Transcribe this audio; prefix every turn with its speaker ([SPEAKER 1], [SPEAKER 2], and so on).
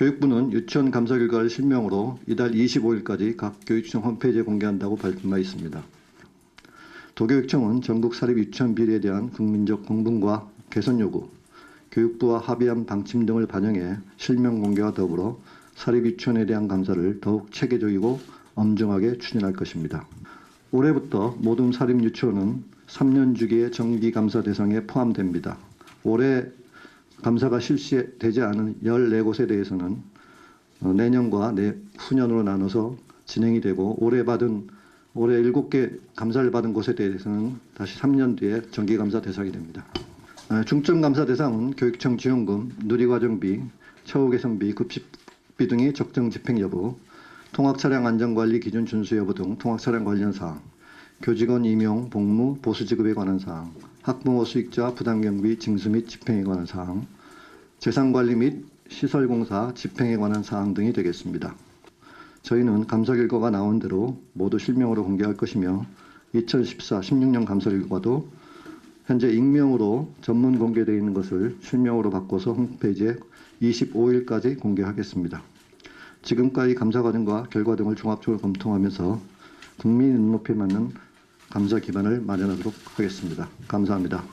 [SPEAKER 1] 교육부는 유치원 감사 결과를 실명으로 이달 25일까지 각 교육청 홈페이지에 공개한다고 발표하 있습니다. 도교육청은 전국 사립 유치원 비리에 대한 국민적 공분과 개선 요구, 교육부와 합의한 방침 등을 반영해 실명 공개와 더불어 사립 유치원에 대한 감사를 더욱 체계적이고 엄정하게 추진할 것입니다. 올해부터 모든 사립 유치원은 3년 주기의 정기 감사 대상에 포함됩니다. 올해 감사가 실시되지 않은 14곳에 대해서는 어, 내년과 내, 후년으로 나눠서 진행이 되고 올해 받은 올해 7개 감사를 받은 곳에 대해서는 다시 3년 뒤에 정기 감사 대상이 됩니다. 아, 중점 감사 대상은 교육청 지원금, 누리과정비, 처우 개선비, 급식비 등의 적정 집행 여부, 통학 차량 안전관리 기준 준수 여부 등 통학 차량 관련 사항, 교직원 임용, 복무, 보수 지급에 관한 사항, 학부모 수익자 부당 경비 징수 및 집행에 관한 사항, 재산 관리 및 시설 공사 집행에 관한 사항 등이 되겠습니다. 저희는 감사 결과가 나온 대로 모두 실명으로 공개할 것이며 2014-16년 감사 결과도 현재 익명으로 전문 공개되어 있는 것을 실명으로 바꿔서 홈페이지에 25일까지 공개하겠습니다. 지금까지 감사 과정과 결과 등을 종합적으로 검토하면서 국민 눈높이에 맞는 감사 기반을 마련하도록 하겠습니다. 감사합니다.